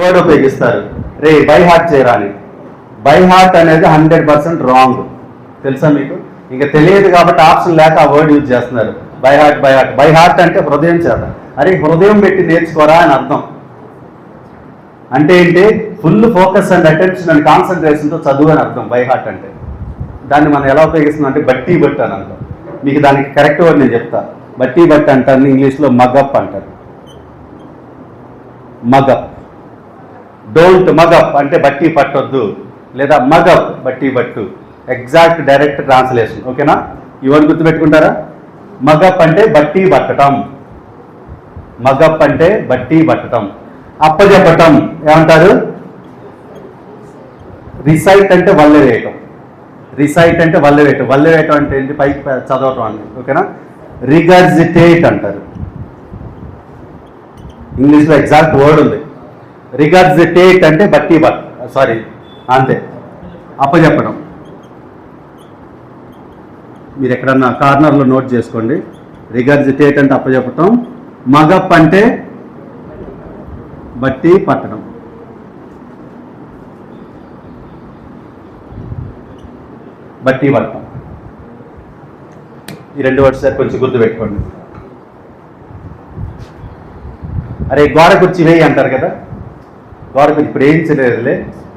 Word ఉపయోగిస్తారు. రే by heart చేయరా అని బై హార్ట్ అనేది హండ్రెడ్ పర్సెంట్ రాంగ్ తెలుసా మీకు? ఇంకా తెలియదు కాబట్టి ఆప్షన్ లేక ఆ వర్డ్ యూజ్ చేస్తున్నారు. By heart by heart by heart అంటే హృదయం చేత. అరే హృదయం పెట్టి నేర్చుకోరా అని అర్థం. అంటే ఏంటి? Full focus and attention and కాన్సన్ట్రేషన్తో చదువు అని అర్థం. బై హార్ట్ అంటే. దాన్ని మనం ఎలా ఉపయోగిస్తున్నాం అంటే బట్టి బట్ట అని అంటాం మీకు దానికి కరెక్ట్ వర్డ్ నేను చెప్తా. బట్టి బట్టి అంటారు. ఇంగ్లీష్లో మగప్ అంటారు. మగప్. డోంట్ మగప్ అంటే బట్టి పట్టొద్దు. లేదా మగప్ బట్టి పట్టు. ఎగ్జాక్ట్ డైరెక్ట్ ట్రాన్స్లేషన్ ఓకేనా ఇవన్నీ గుర్తుపెట్టుకుంటారా? మగప్ అంటే బట్టి పట్టటం. మగప్ అంటే బట్టి పట్టటం. అప్పజెప్పటం. ఏమంటారు? రిసైట్ అంటే వల్లె వేయటం. రిసైట్ అంటే వల్ల వేయటం. వల్ల వేయటం అంటే ఏంటి? పైకి చదవటం అండి. ఓకేనా రిగర్జిటేట్ అంటారు. ఇంగ్లీష్లో ఎగ్జాక్ట్ వర్డ్ ఉంది. రిగార్డ్స్ టేట్ అంటే బట్టి బట్ సారీ అంతే. అప్పచెప్పడం మీరు ఎక్కడన్నా కార్నర్లో నోట్ చేసుకోండి. రిగార్డ్స్ టేట్ అంటే అప్పచెప్పటం మగప్ అంటే బట్టి పట్టడం. బట్టి పట్టడం. ఈ రెండు వర్డ్స్ సార్ కొంచెం గుర్తు పెట్టుకోండి. అరే గోడ కుర్చీ వేయి అంటారు కదా. గోడ కుర్చీ ఇప్పుడు ఏం చేయలేదులే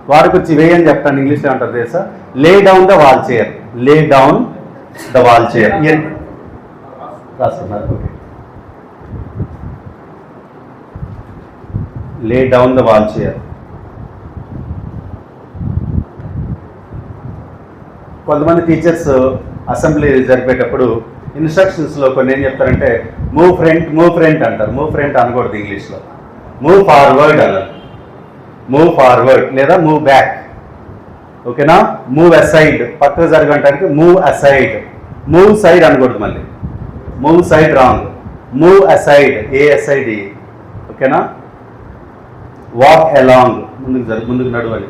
గోడ కుర్చీ వేయి అని చెప్తాను ఇంగ్లీష్లో అంటారు తెలుసా? Lay down the wall chair lay down the wall chair రాస్తున్నారు. Okay lay down the wall chair కొంతమంది టీచర్స్ అసెంబ్లీ జరిపేటప్పుడు ఇన్స్ట్రక్షన్స్లో కొన్ని ఏం చెప్తారంటే మూవ్ ఫ్రంట్ మూవ్ ఫ్రంట్ అంటారు. మూవ్ ఫ్రంట్ అనకూడదు ఇంగ్లీష్లో. మూవ్ ఫార్వర్డ్ అన్నారు. మూవ్ ఫార్వర్డ్ లేదా మూవ్ బ్యాక్ ఓకేనా మూవ్ అసైడ్ పక్కకు జరగడానికి మూవ్ అసైడ్ మూవ్ సైడ్ అనకూడదు మళ్ళీ. Move side wrong move aside a aside ఓకేనా వాక్ అలాంగ్ ముందుకు జరు ముందుకు నడవాలి.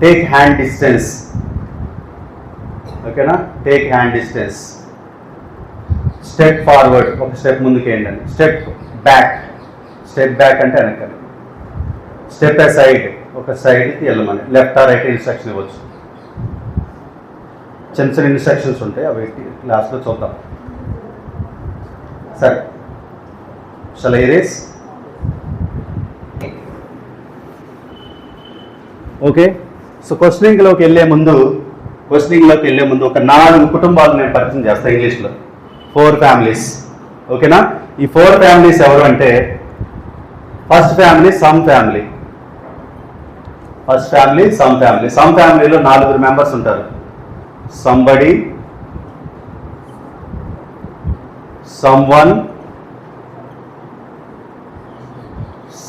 టేక్ హ్యాండ్ డిస్టెన్స్ ఓకేనా take hand distance step forward ఒక స్టెప్ ముందుకు ఏంటండి స్టెప్ బ్యాక్ స్టెప్ బ్యాక్ అంటే వెనకాలి స్టెప్ సైడ్ ఒక సైడ్కి వెళ్ళమని. లెఫ్ట్ ఆ రైట్ ఇన్స్ట్రక్షన్ ఇవ్వచ్చు. చిన్న చిన్న ఇన్స్ట్రక్షన్స్ ఉంటాయి అవి క్లాస్లో చూద్దాం. సరే. షల్ ఏరేస్ ఓకే సో క్వశ్చనింగ్లోకి వెళ్ళే ముందు క్వశ్చనింగ్లోకి వెళ్ళే ముందు ఒక నాలుగు కుటుంబాలు నేను పరిచయం చేస్తాను ఇంగ్లీష్లో. ఫోర్ ఫ్యామిలీస్ ఓకేనా ఈ ఫోర్ ఫ్యామిలీస్ ఎవరు అంటే first family some family first family some family some ఫ్యామిలీలో నాలుగురు మెంబర్స్ ఉంటారు. Somebody someone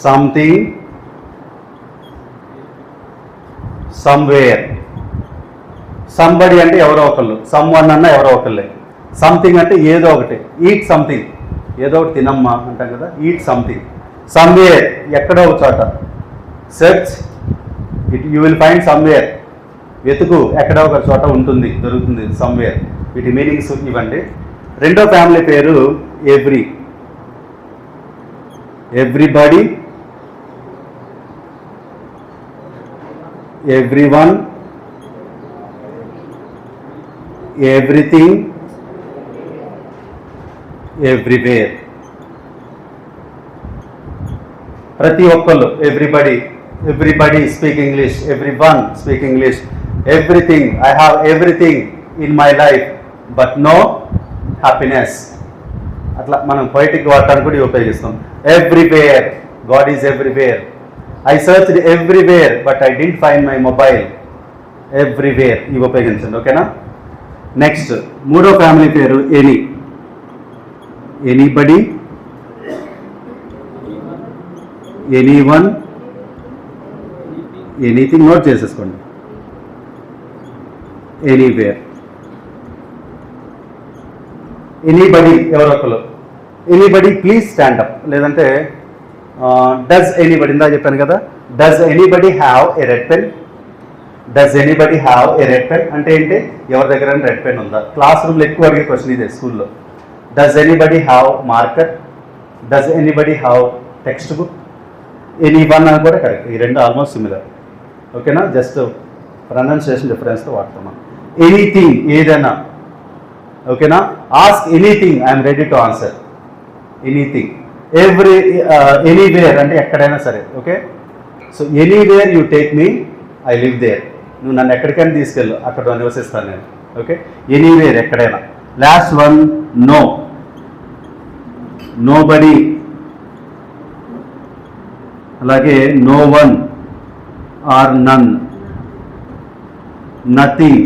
something somewhere somebody అంటే ఎవరో ఒకళ్ళు. సమ్ వన్ అన్న ఎవరో ఒకళ్ళే. సంథింగ్ అంటే ఏదో ఒకటి. ఈట్ సంథింగ్ ఏదో ఒకటి తినమ్మా అంటాం కదా. ఈట్ సంథింగ్ సమ్వేర్ ఎక్కడో ఒక చోట. Search it you will find somewhere వెతుకు ఎక్కడ ఒక చోట ఉంటుంది దొరుకుతుంది సమ్వేర్ వీటి మీనింగ్స్ ఇవ్వండి. రెండో ఫ్యామిలీ పేరు every everybody everyone everything everywhere ప్రతి ఒక్కళ్ళు everybody everybody speak English everyone speak English everything I have everything in my life but no happiness అట్లా మనం పొయిటిక్ వాటర్ కూడా ఉపయోగిస్తాం. Everywhere God is everywhere I search everywhere but I didn't find my mobile everywhere ఇవి ఉపయోగించండి. ఓకేనా next మూడో family పేరు any anybody anyone anything note చేసేసుకోండి. ఎనీవేర్ ఎనీబడి ఎవరో ఒకరు ఎనీబడి ప్లీజ్ స్టాండ్ అప్ లేదంటే డస్ ఎనీబడి ఇందా చెప్పాను కదా does anybody have a red pen does anybody have a red pen అంటే ఏంటి? ఎవరి దగ్గర రెడ్ పెన్ ఉందా? క్లాస్ రూమ్లో ఎక్కువ అడిగే క్వశ్చన్ ఇదే స్కూల్లో. Does anybody have marker does anybody have textbook anyone అని కూడా కరెక్ట్ ఈ రెండు ఆల్మోస్ట్ సిమిలర్ ఓకేనా? జస్ట్ ప్రొనౌన్సియేషన్ డిఫరెన్స్తో వాడుతున్నాం. ఎనీథింగ్ ఏదైనా. ఓకేనా? Ask anything I'm ready to answer anything every anywhere అంటే ఎక్కడైనా సరే okay? So anywhere you take me I live there నువ్వు నన్ను ఎక్కడికైనా తీసుకెళ్ళు అక్కడ నివసిస్తాను నేను. ఓకే? ఎనీవేర్ ఎక్కడైనా. Last one no nobody అలాగే no one or none. Nothing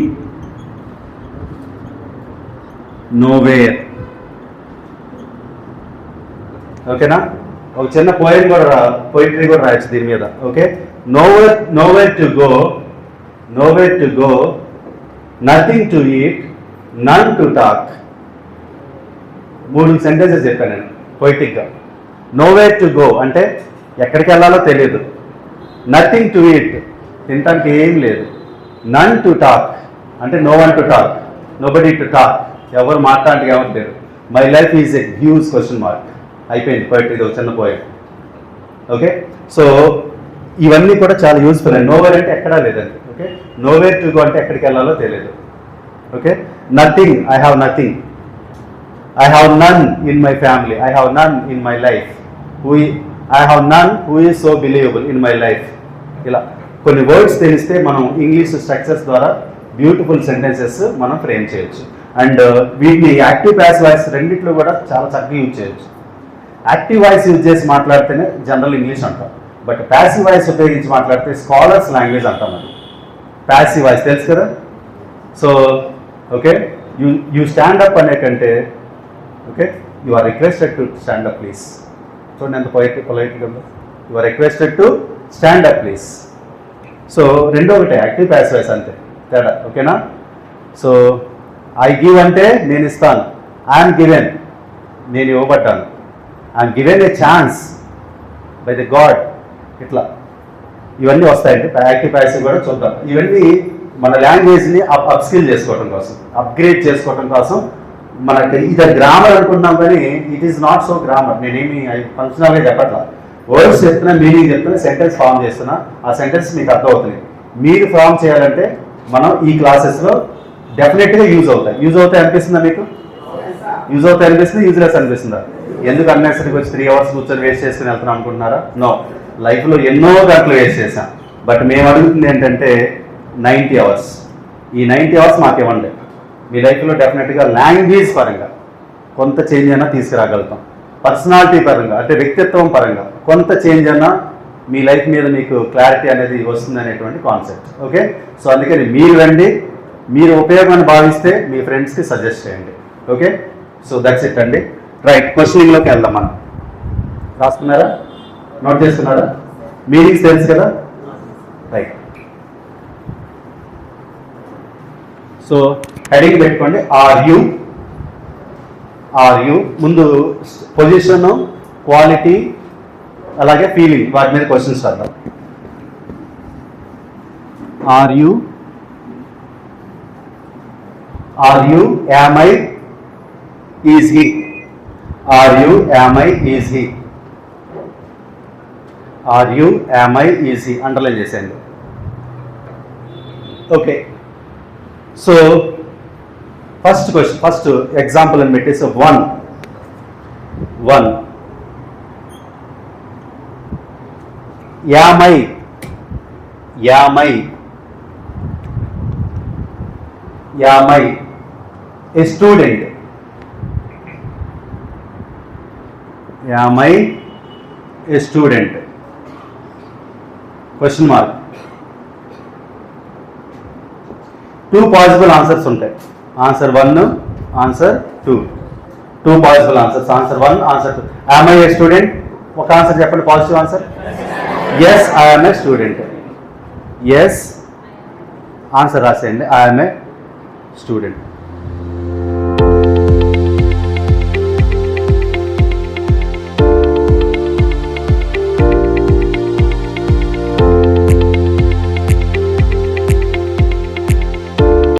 nowhere. ఓకేనా? ఒక చిన్న పోయిం కూడా రా కూడా రాయొచ్చు దీని మీద okay? Nowhere nowhere to go nowhere to go nothing to eat none to talk. మూడు సెంటెన్సెస్ చెప్పాను నేను పొయిటిక్గా నోవేర్ టు గో అంటే ఎక్కడికి వెళ్ళాలో తెలియదు నథింగ్ టు ఈట్ తినటానికి ఏం లేదు. నన్ టు టాక్ అంటే no one to talk nobody to talk ఎవరు మాట్లాడడానికి ఎవరు లేరు. My life is a huge question mark అయిపోయింది. పోయిటరీ ఇది చిన్న పోయి ఓకే సో ఇవన్నీ కూడా చాలా యూస్ఫుల్ అండి నోవేర్ అంటే ఎక్కడా లేదండి. ఓకే నోవేర్ టు గో అంటే ఎక్కడికి వెళ్ళాలో తెలియదు. Okay nothing I have nothing I have none in my family I have none in my life who I have none who is so believable in my life ఇలా. కొన్ని words తెలిస్తే మనం English structures ద్వారా beautiful sentences మనం frame చేయొచ్చు. And uh, వీటిని active passive voice రెండిట్లో కూడా చాలా చక్కగా యూజ్ చేయొచ్చు. యాక్టివ్ వాయిస్ యూజ్ చేసి మాట్లాడితేనే జనరల్ ఇంగ్లీష్ అంటాం. బట్ ప్యాసివ్ వాయిస్ ఉపయోగించి మాట్లాడితే స్కాలర్స్ లాంగ్వేజ్ అంటాం అది. ప్యాసివ్ వాయిస్ తెలుసు కదా? So okay you you stand up అనే కంటే okay you are requested to stand up please చూడండి ఎంత పొలైట్ పొలైట్గా కదా you are requested to stand up please so రెండో ఒకటే యాక్టివ్ ప్యాసివ్ వాయిస్ అంతే తేడా ఓకేనా? సో ఐ గివ్ అంటే నేను ఇస్తాను. ఐఎమ్ గివెన్ నేను ఇవ్వబడ్డాను. I'm given a chance by the God ఇట్లా. ఇవన్నీ వస్తాయండి. యాక్టివ్ ప్యాసివ్ కూడా చూద్దాం. ఇవన్నీ మన లాంగ్వేజ్ని అప్ అప్స్కిల్ చేసుకోవడం కోసం అప్గ్రేడ్ చేసుకోవడం కోసం మనకి ఇది గ్రామర్ అనుకుంటున్నాం కానీ it is not so grammar నేనేమి ఫంక్షనల్గా చెప్పట్లా. వర్డ్స్ చెప్తున్నా మీనింగ్ చెప్తున్నా సెంటెన్స్ ఫామ్ చేస్తున్నా ఆ సెంటెన్స్ మీకు అర్థమవుతుంది మీరు ఫామ్ చేయాలంటే మనం ఈ క్లాసెస్లో డెఫినెట్గా యూజ్ అవుతాయి. యూజ్ అవుతాయి అనిపిస్తుందా మీకు? యూజ్ అవుతాయి అనిపిస్తుంది? యూజ్లెస్ అనిపిస్తుందా? ఎందుకు అన్నెసరికి వచ్చి త్రీ అవర్స్ కూర్చొని వేస్ట్ చేసుకుని వెళ్తున్నాం అనుకుంటున్నారా? నో లైఫ్లో ఎన్నో గంటలు వేస్ట్ చేసాం బట్ మేము అడుగుతుంది ఏంటంటే నైంటీ అవర్స్ ఈ నైంటీ అవర్స్ మాకు ఇవ్వండి మీ లైఫ్లో డెఫినెట్గా లాంగ్వేజ్ పరంగా కొంత చేంజ్ అయినా తీసుకురాగలుగుతాం. పర్సనాలిటీ పరంగా అంటే వ్యక్తిత్వం పరంగా కొంత చేంజ్ అయినా మీ లైఫ్ మీద మీకు క్లారిటీ అనేది వస్తుంది అనేటువంటి కాన్సెప్ట్. ఓకే? సో అందుకని మీరు రండి మీరు ఉపయోగాన్ని భావిస్తే మీ ఫ్రెండ్స్కి సజెస్ట్ చేయండి. ఓకే? సో దట్స్ ఇట్ అండి. రైట్ క్వశ్చనింగ్లోకి వెళ్దాం మనం. రాసుకున్నారా? నోట్ చేసుకున్నారా? మీనింగ్స్ తెలుసు కదా? రైట్. సో హెడింగ్ పెట్టుకోండి. ఆర్ యూ ఆర్ యూ ముందు పొజిషన్ క్వాలిటీ అలాగే ఫీలింగ్ వాటి మీద క్వశ్చన్స్ చేద్దాం are you are you am I is he? Are you am I is he? Are you am I is he? Underline చేసేయండి. Okay. So first question first example అని పెట్టేసి one one am I am I am I a student am I a student question mark two possible answers ఉంటాయి. Answer one answer two two possible answers answer one answer two I am a student ఒక answer చెప్పండి? Positive answer yes I am a student yes answer రాసేయండి. I am a student